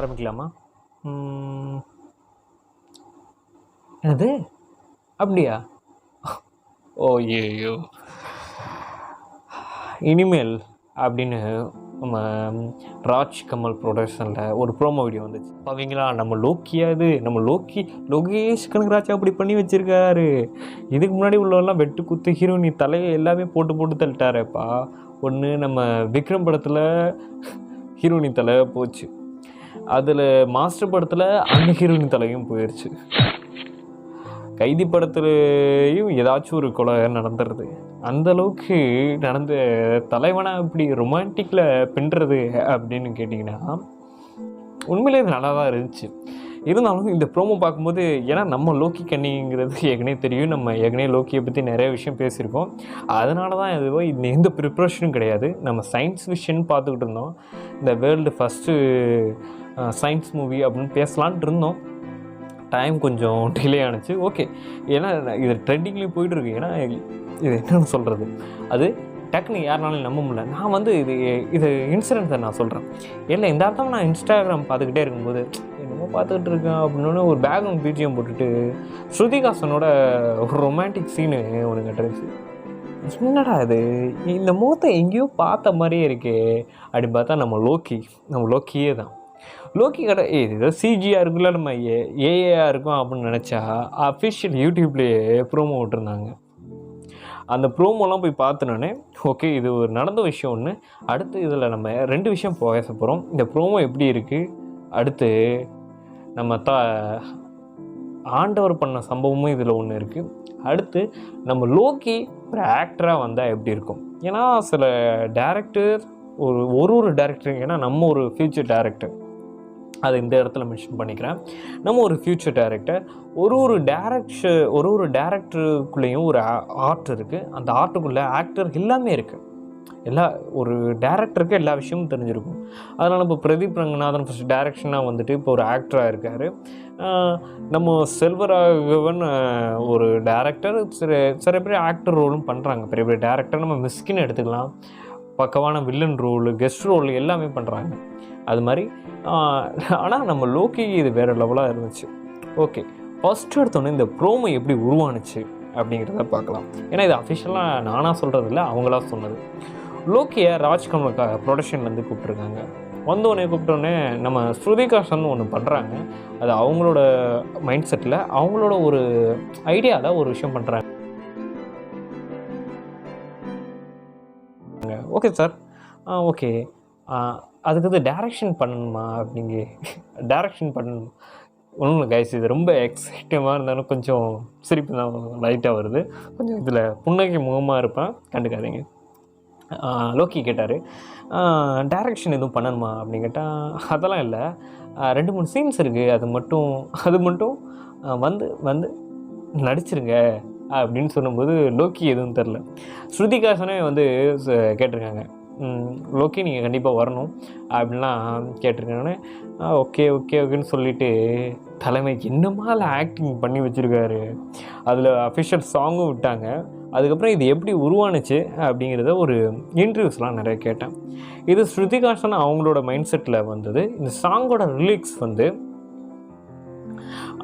ஆரம்பிக்கலாமா? என்னது? அப்படியா? ஓ ஏயோ இனிமேல் அப்படின்னு நம்ம ராஜ் கமல் ப்ரொடக்ஷனில் ஒரு ப்ரோமோ வீடியோ வந்துச்சு. அவங்களா நம்ம லோக்கியா இது நம்ம லோக்கி லோகேஷ் கனகராஜ் அப்படி பண்ணி வச்சிருக்காரு. இதுக்கு முன்னாடி உள்ளவெல்லாம் வெட்டு குத்து ஹீரோயினி தலையை எல்லாமே போட்டு போட்டு தள்ளிட்டாரேப்பா. ஒன்று நம்ம விக்ரம் படத்தில் ஹீரோயினி தலை போச்சு. அதில் மாஸ்டர் படத்தில் அந்த ஹீரோயின் தலையும் போயிடுச்சு கைதி படத்துலையும் ஏதாச்சும் ஒரு கொலை நடந்துடுது அந்த அளவுக்கு நடந்த தலைவனை இப்படி ரொமான்டிக்கில் பின்னுறது அப்படின்னு கேட்டிங்கன்னா உண்மையிலே இது நல்லா தான் இருந்துச்சு. இருந்தாலும் இந்த ப்ரோமோ பார்க்கும்போது ஏன்னா நம்ம லோக்கி கண்ணிங்கிறது ஏற்கனவே தெரியும். நம்ம ஏற்கனவே லோக்கியை பற்றி நிறைய விஷயம் பேசியிருக்கோம். அதனால தான் எதுவோ இந்த எந்த ப்ரிப்ரேஷனும் கிடையாது. நம்ம சயின்ஸ் விஷன் பார்த்துக்கிட்டு இருந்தோம். இந்த வேர்ல்டு ஃபஸ்ட்டு சயின்ஸ் மூவி அப்படின்னு பேசலான்ட்டு இருந்தோம். டைம் கொஞ்சம் டிலே ஆணுச்சு ஓகே ஏன்னா இது ட்ரெண்டிங்லேயும் போயிட்டுருக்கு. ஏன்னா இது என்னென்னு சொல்கிறது அது டக்குன்னு யாருனாலும் நம்ப முடியல. நான் வந்து இது இது இன்சிடென்ட்ஸை நான் சொல்கிறேன் இல்லை இந்த அர்த்தம் நான் இன்ஸ்டாகிராம் பார்த்துக்கிட்டே இருக்கும்போது என்னமோ பார்த்துக்கிட்டு இருக்கேன் அப்படின்னு ஒரு பேக்ரவுண்ட் பிஜிஎம் போட்டுட்டு ஸ்ருதிகாசனோட ஒரு ரொமான்டிக் சீனு ஒன்று கட்டுருச்சு என்னடா இது? இந்த மூத்த எங்கேயோ பார்த்த மாதிரியே இருக்கே. அப்படின்னு பார்த்தா நம்ம லோக்கி நம்ம லோக்கியே தான் லோக்கி கடை ஏ சிஜியாக இருக்குல்ல நம்ம ஏ ஏஏஆ இருக்கும் அப்படின்னு நினச்சா அஃபிஷியல் யூடியூப்லேயே ப்ரோமோ விட்டுருந்தாங்க. அந்த ப்ரோமோலாம் போய் பார்த்தனோடனே ஓகே இது ஒரு நடந்த விஷயம் ஒன்று அடுத்து இதில் நம்ம ரெண்டு விஷயம் பேச போகிறோம் இந்த ப்ரோமோ எப்படி இருக்குது அடுத்து நம்ம த ஆண்டவர் பண்ண சம்பவமும் இதில் ஒன்று இருக்குது அடுத்து நம்ம லோக்கி ஒரு ஆக்டராக வந்தால் எப்படி இருக்கும்? ஏன்னா சில டேரக்டர் ஒரு ஒரு ஒரு டேரக்டர் ஏன்னா நம்ம ஒரு ஃப்யூச்சர் டேரக்டர் அதை இந்த இடத்துல மென்ஷன் பண்ணிக்கிறேன். நம்ம ஒரு ஃப்யூச்சர் டேரக்டர் ஒரு ஒரு டேரக்ஷ ஒரு ஒரு டேரக்டருக்குள்ளேயும் ஒரு ஆர்ட் இருக்குது அந்த ஆர்ட்டுக்குள்ளே ஆக்டர் எல்லாமே இருக்குது எல்லா ஒரு டேரக்டருக்கு எல்லா விஷயமும் தெரிஞ்சிருக்கும். அதனால் இப்போ பிரதீப் ரங்கநாதன் ஃபஸ்ட் டேரக்ஷனாக வந்துட்டு இப்போ ஒரு ஆக்டராக இருக்கார். நம்ம செல்வராகவன் ஒரு டேரக்டர் சில சில பேர் ஆக்டர் ரோலும் பண்ணுறாங்க பெரிய பெரிய டேரக்டர் நம்ம மிஸ்கின்னு எடுத்துக்கலாம். பக்கவான வில்லன் ரோல் கெஸ்ட் ரோல் எல்லாமே பண்ணுறாங்க அது மாதிரி ஆனால் நம்ம லோக்கி இது வேறு லெவலாக இருந்துச்சு. ஓகே ஃபஸ்ட்டு எடுத்தோன்னே இந்த ப்ரோமோ எப்படி உருவானுச்சு அப்படிங்கிறத பார்க்கலாம். ஏன்னா இது அஃபிஷியலாக நானாக சொல்கிறது இல்லை அவங்களா சொன்னது. லோக்கியை ராஜ்கமலுக்காக ப்ரொடக்ஷன்லேருந்து கூப்பிட்ருக்காங்க வந்தோடனே கூப்பிட்டோடனே நம்ம ஸ்ருதிகாசன் ஒன்று பண்ணுறாங்க அது அவங்களோட மைண்ட் செட்டில் அவங்களோட ஒரு ஐடியாவில் ஒரு விஷயம் பண்ணுறாங்க ஓகே சார். ஓகே. அதுக்கு வந்து டேரக்ஷன் பண்ணணுமா? அப்படிங்க டேரெக்ஷன் பண்ணணும். ஒன்றும் இல்லை கைஸ் இது ரொம்ப எக்ஸைட்டமாக இருந்தாலும் கொஞ்சம் சிரிப்பு தான் லைட்டாக வருது. கொஞ்சம் இதில் புன்னகை முகமாக இருப்பேன். கண்டுக்காதீங்க. லோக்கி கேட்டார். டேரக்ஷன் எதுவும் பண்ணணுமா? அப்படின்னு கேட்டால் அதெல்லாம் இல்லை. ரெண்டு மூணு சீன்ஸ் இருக்குது அது மட்டும் அது மட்டும் வந்து வந்து நடிச்சிருங்க. அப்படின்னு சொல்லும்போது லோக்கி எதுவும் தெரில. ஸ்ருதிகாசனே வந்து ச- கேட்டிருக்காங்க. லோக்கி நீங்கள் கண்டிப்பாக வரணும் அப்படின்லாம் கேட்டிருக்காங்கன்னு ஓகே ஓகே ஓகேன்னு சொல்லிட்டு தலைமை என்னமால ஆக்டிங் பண்ணி வச்சுருக்காரு? அதில் அஃபிஷியல் சாங்கும் விட்டாங்க. அதுக்கப்புறம் இது எப்படி உருவானுச்சு அப்படிங்கிறத ஒரு இன்டர்வியூஸ்லாம் நிறைய கேட்டேன். இது ஸ்ருதிகாசன் அவங்களோட மைண்ட் செட்டில் வந்தது. இந்த சாங்கோட லிரிக்ஸ் வந்து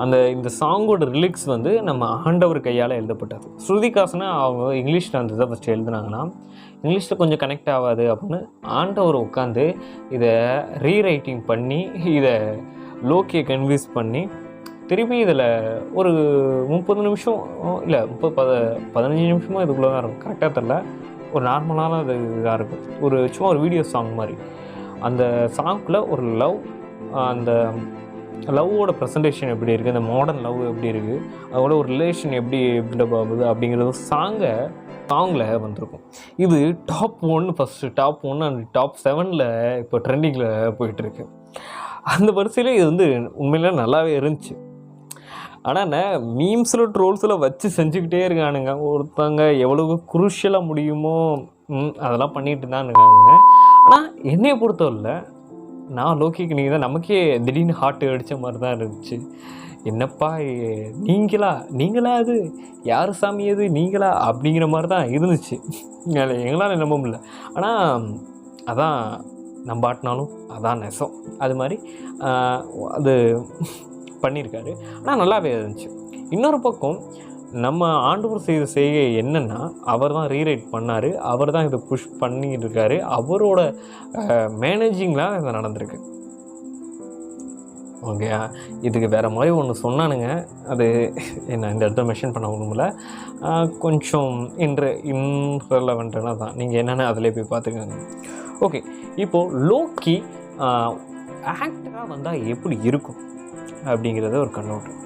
அந்த இந்த சாங்கோட ரிலிக்ஸ் வந்து நம்ம ஆண்டவர் கையால் எழுதப்பட்டது. ஸ்ருதிகாசனை அவங்க இங்கிலீஷில் அந்த இதை ஃபஸ்ட்டு எழுதுனாங்கன்னா இங்கிலீஷில் கொஞ்சம் கனெக்ட் ஆகாது அப்படின்னு ஆண்டவர் உட்காந்து இதை ரீரைட்டிங் பண்ணி இதை லோக்கியை கன்வின்ஸ் பண்ணி திருப்பி இதில் ஒரு முப்பது நிமிஷம் இல்லை முப்பது பத பதினஞ்சு நிமிஷமோ இதுக்குள்ளே தான் இருக்கும். கரெக்டாக தெரில ஒரு நார்மலான இது இதாக இருக்கும். ஒரு சும்மா ஒரு வீடியோ சாங் மாதிரி. அந்த சாங்க்குள்ளே ஒரு லவ் அந்த லவ்வோட ப்ரெசன்டேஷன் எப்படி இருக்குது அந்த மாடர்ன் லவ் எப்படி இருக்குது அதோட ஒரு ரிலேஷன் எப்படி பில்டப் ஆகுது அப்படிங்கிறது சாங்கை சாங்கில் வந்திருக்கும். இது top one first top one and top செவனில் இப்போ ட்ரெண்டிங்கில் போயிட்டுருக்கு அந்த வரிசையில் இது வந்து உண்மையில நல்லாவே இருந்துச்சு. ஆனால் என்ன மீம்ஸில் ட்ரோல்ஸில் வச்சு செஞ்சுக்கிட்டே இருக்கானுங்க. ஒருத்தவங்க எவ்வளவு குருஷியலாக முடியுமோ அதெல்லாம் பண்ணிகிட்டு தான் இருக்காங்க ஆனால் என்னையை பொறுத்தவரை நான் லோக்கிக்கு நீங்கள் தான் நமக்கே திடீர்னு ஹார்ட் அடித்த மாதிரி தான் இருந்துச்சு. என்னப்பா நீங்களா நீங்களா அது? யார் சாமி அது? நீங்களா? அப்படிங்கிற மாதிரி தான் இருந்துச்சு. எங்களால் நம்ப முடியல. ஆனால் அதான் நம்பாட்டினாலும் அதான் நெசம். அது மாதிரி அது பண்ணியிருக்காரு. ஆனால் நல்லாவே இருந்துச்சு. இன்னொரு பக்கம் நம்ம ஆண்டவர் செய்த செய்கை என்னென்னா அவர் தான் ரீரைட் பண்ணார் அவர் தான் இதை புஷ் பண்ணிக்கிட்டு இருக்காரு அவரோட மேனேஜிங்லாம் இது நடந்திருக்கு. ஓகே இதுக்கு வேறு மாதிரி ஒன்று சொன்னானுங்க. அது என்ன இந்த இடத்துல மென்ஷன் பண்ண ஒன்றுமில்ல கொஞ்சம் இன்று இன்ரெலவெண்ட்டாக தான். நீங்கள் என்னென்ன அதிலே போய் பார்த்துக்கோங்க ஓகே இப்போது லோக்கி ஆக்டராக வந்தால் எப்படி இருக்கும்? அப்படிங்கிறத ஒரு கண்ணோட்டம்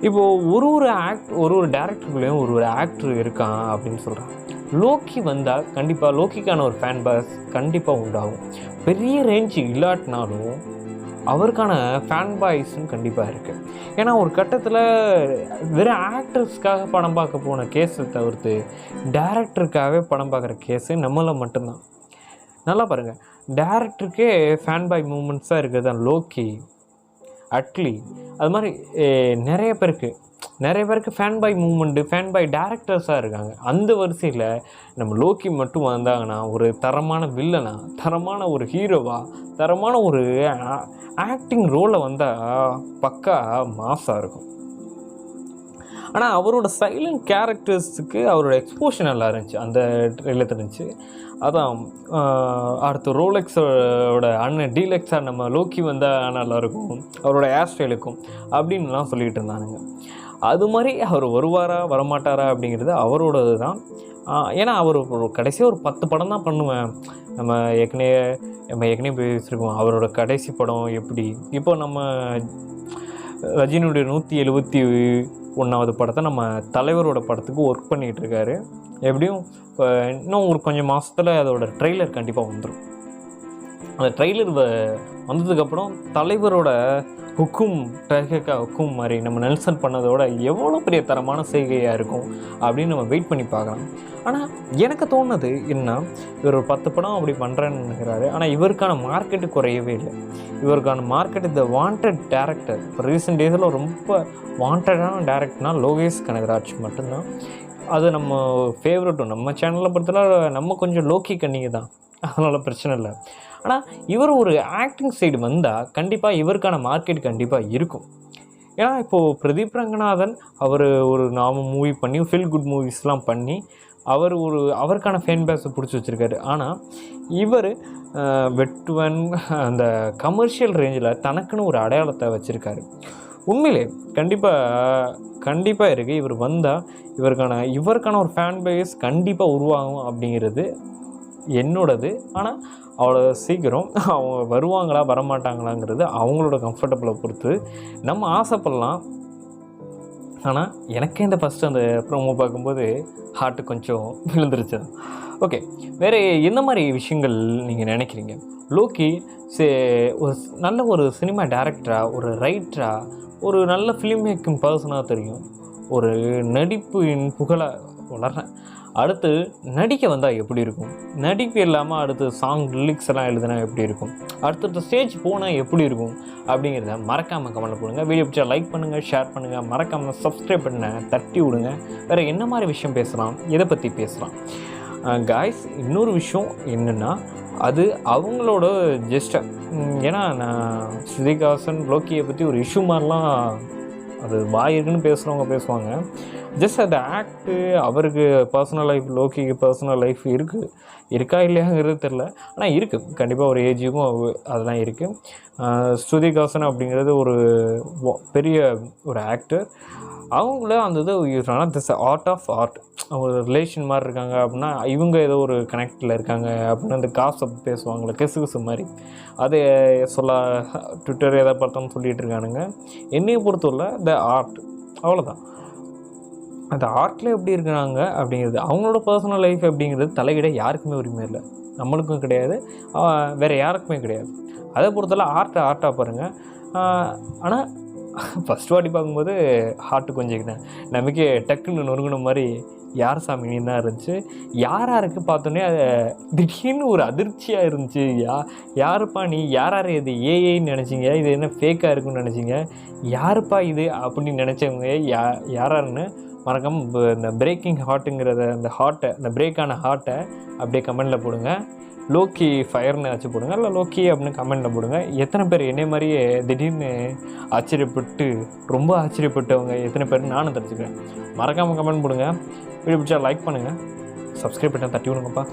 இப்போது ஒரு ஒரு ஆக்ட் ஒரு ஒரு டேரக்டருக்குள்ளேயும் ஒரு ஒரு ஆக்டர் இருக்கான் அப்படின்னு சொல்கிறான் லோக்கி வந்தால் கண்டிப்பாக லோக்கிக்கான ஒரு ஃபேன் பாஸ் கண்டிப்பாக உண்டாகும். பெரிய ரேஞ்சு இல்லாட்டினாலும் அவருக்கான ஃபேன் பாய்ஸும் கண்டிப்பாக இருக்குது ஏன்னா ஒரு கட்டத்தில் வெறும் ஆக்டர்ஸ்க்காக படம் பார்க்க போன கேஸை தவிர்த்து டேரக்டருக்காகவே படம் பார்க்குற கேஸு நம்மள மட்டும்தான். நல்லா பாருங்கள் டேரக்டருக்கே ஃபேன் பாய் மூமெண்ட்ஸாக இருக்கிறது தான் லோக்கி அட்லி அது மாதிரி நிறைய பேருக்கு நிறைய பேருக்கு fan boy moment fan boy டேரக்டர்ஸாக இருக்காங்க. அந்த வரிசையில் நம்ம லோக்கி மட்டும் வந்தாங்கன்னா ஒரு தரமான வில்லனா தரமான ஒரு ஹீரோவா தரமான ஒரு ஆக்டிங் ரோலை வந்தால் பக்கா மாசாக இருக்கும். ஆனால் அவரோட சைலண்ட் கேரக்டர்ஸுக்கு அவரோட எக்ஸ்போஷன் நல்லா இருந்துச்சு. அந்த ட்ரெயிலில் இருந்துச்சு. அதான் அடுத்து ரோலெக்ஸோட அண்ணன் டீலெக்ஸாக நம்ம லோக்கி வந்தால் நல்லாயிருக்கும். அவரோட ஹேர் ஸ்டைலுக்கும் அப்படின்லாம் சொல்லிகிட்டு இருந்தானுங்க. அது மாதிரி அவர் வருவாரா வரமாட்டாரா அப்படிங்கிறது அவரோடது தான். ஏன்னா அவர் ஒரு கடைசியாக ஒரு பத்து படம் தான் பண்ணுவேன். நம்ம ஏற்கனவே நம்ம ஏற்கனவே பேசியிருக்கோம். அவரோட கடைசி படம் எப்படி? இப்போ நம்ம ரஜினியுடைய நூற்றி எழுபத்தி ஒன்றாவது படத்தை நம்ம தலைவரோட படத்துக்கு ஒர்க் பண்ணிகிட்ருக்காரு எப்படியும் இன்னும் ஒரு கொஞ்சம் மாதத்தில் அதோட ட்ரெய்லர் கண்டிப்பாக வந்துடும் அந்த ட்ரெய்லர் வந்ததுக்கப்புறம் தலைவரோட ஹுக்கும் டர்கக்கா ஹுக்கும் மாதிரி நம்ம நெல்சன் பண்ணதோட எவ்வளோ பெரிய தரமான செய்கையாக இருக்கும் அப்படின்னு நம்ம வெயிட் பண்ணி பார்க்கலாம். ஆனால் எனக்கு தோணுது என்ன இவர் ஒரு பத்து படம் அப்படி பண்ணுறேன்னு நினைக்கிறாரு. ஆனால் இவருக்கான மார்க்கெட்டு குறையவே இல்லை. இவருக்கான மார்க்கெட் இந்த வாண்டட் டேரக்டர் இப்போ ரீசெண்ட் டேஸில் ரொம்ப வாண்டடான டேரக்டர்னால் லோகேஷ் கனகராஜ் மட்டும்தான். அது நம்ம ஃபேவரட்டும் நம்ம சேனலில் பொறுத்தவரை நம்ம கொஞ்சம் லோக்கி கண்ணிங்க தான். அதனால் பிரச்சனை இல்லை. ஆனால் இவர் ஒரு ஆக்டிங் சைடு வந்தால் கண்டிப்பாக இவருக்கான மார்க்கெட் கண்டிப்பாக இருக்கும். ஏன்னா இப்போது பிரதீப் ரங்கநாதன் அவர் ஒரு நாம மூவி பண்ணி ஃபீல் குட் மூவிஸ்லாம் பண்ணி அவர் ஒரு அவருக்கான ஃபேன் பேஸை பிடிச்சி வச்சுருக்காரு. ஆனால் இவர் வெட்டுவன் அந்த கமர்ஷியல் ரேஞ்சில் தனக்குன்னு ஒரு அடையாளத்தை வச்சுருக்காரு. உண்மையிலே கண்டிப்பாக கண்டிப்பாக இருக்குது இவர் வந்தால் இவருக்கான இவருக்கான ஒரு ஃபேன் பேஸ் கண்டிப்பாக உருவாகும் அப்படிங்கிறது என்னோடது. ஆனால் அவ்வளோ சீக்கிரம் அவங்க வருவாங்களா வரமாட்டாங்களாங்கிறது அவங்களோட கம்ஃபர்டபுளை பொறுத்து நம்ம ஆசைப்படலாம். ஆனால் எனக்கே இந்த ஃபஸ்ட்டு அந்த ப்ரோமோ பார்க்கும்போது ஹார்ட்டு கொஞ்சம் விழுந்துருச்சு. ஓகே வேறு என்ன மாதிரி விஷயங்கள் நீங்கள் நினைக்கிறீங்க? லோக்கி சே ஒரு நல்ல ஒரு சினிமா டேரக்டராக ஒரு ரைட்டராக ஒரு நல்ல ஃபிலிம் மேக்கிங் பர்சனாக தெரியும். ஒரு நடிப்பின் புகழை வளர்றேன் அடுத்து நடிக்க வந்தால் எப்படி இருக்கும்? நடிப்பு இல்லாமல் அடுத்து சாங் லிரிக்ஸ் எல்லாம் எழுதினா எப்படி இருக்கும்? அடுத்தடுத்த ஸ்டேஜ் போனால் எப்படி இருக்கும்? அப்படிங்கிறத மறக்காமல் கமெண்ட் போடுங்க. வீடியோ பிடிச்சா லைக் பண்ணுங்கள் ஷேர் பண்ணுங்கள் மறக்காமல் சப்ஸ்கிரைப் பண்ண தட்டி விடுங்க. வேறு என்ன மாதிரி விஷயம் பேசலாம்? எதை பற்றி பேசலாம்? காய்ஸ் இன்னொரு விஷயம் என்னென்னா அது அவங்களோட ஜஸ்ட் ஏன்னா நான் ஸ்ருதிகாசன் லோக்கியை பற்றி ஒரு இஷ்யூ மாதிரிலாம் அது வாயிருக்குன்னு பேசுகிறவங்க பேசுவாங்க. ஜஸ்ட் அந்த ஆக்ட்டு அவருக்கு பர்சனல் லைஃப் லோக்கிக்கு பர்சனல் லைஃப் இருக்குது இருக்கா இல்லையாங்கிறது தெரில ஆனால் இருக்குது கண்டிப்பாக ஒரு ஏஜுக்கும் அதெல்லாம் இருக்குது ஸ்ருதிகாசன் அப்படிங்கிறது ஒரு பெரிய ஒரு ஆக்டர் அவங்கள அந்த இது திஸ் ஆர்ட் ஆஃப் ஆர்ட் ஒரு ரிலேஷன் மாதிரி இருக்காங்க அப்படின்னா இவங்க ஏதோ ஒரு கனெக்டில் இருக்காங்க அப்படின்னு அந்த காசை பேசுவாங்களே கிசு கிசு மாதிரி. அதை சொல்ல ட்விட்டர் எதை பார்த்தாலும் சொல்லிகிட்டு இருக்கானுங்க. என்னையை பொறுத்தவரை த ஆர்ட் அவ்வளோதான் அந்த ஆர்ட்டில் எப்படி இருக்கிறாங்க அப்படிங்கிறது அவங்களோட பர்சனல் லைஃப் அப்படிங்கிறது தலையிட யாருக்குமே உரிமை இல்லை. நம்மளுக்கும் கிடையாது வேறு யாருக்குமே கிடையாது. அதை பொறுத்தவரை ஆர்ட்டை ஆர்ட்டாக பாருங்கள் ஆனால் ஃபஸ்ட் வாட்டி பார்க்கும்போது ஹார்ட்டு கொஞ்சம் நமக்கே டக்குன்னு நொறுங்கின மாதிரி யார் சாமி தான் இருந்துச்சு. யார் யாருக்கு பார்த்தோன்னே அது திடீர்னு ஒரு அதிர்ச்சியாக இருந்துச்சு. யா யாருப்பா நீ? யார் யார் இது? ஏஐன்னு நினச்சிங்க. இது என்ன ஃபேக்காக இருக்குன்னு நினச்சிங்க. யாருப்பா இது? அப்படின்னு நினச்சவங்க யா யாராருன்னு மறக்காம இந்த பிரேக்கிங் ஹார்ட்டுங்கிறத அந்த ஹார்ட்டை இந்த பிரேக்கான ஹார்ட்டை அப்படியே கமெண்டில் போடுங்க. லோக்கி ஃபயர்னு ஆச்சு போடுங்க. இல்லை லோக்கி அப்படின்னு கமெண்ட்டில் போடுங்க. எத்தனை பேர் என்னை மாதிரியே திடீர்னு ஆச்சரியப்பட்டு ரொம்ப ஆச்சரியப்பட்டவங்க எத்தனை பேர் நானும் தெரிஞ்சுக்கிறேன். மறக்காமல் கமெண்ட் போடுங்க. வீடியோ பிடிச்சா லைக் பண்ணுங்கள் சப்ஸ்கிரைப் பண்ணால் தட்டி விடுங்கப்பா.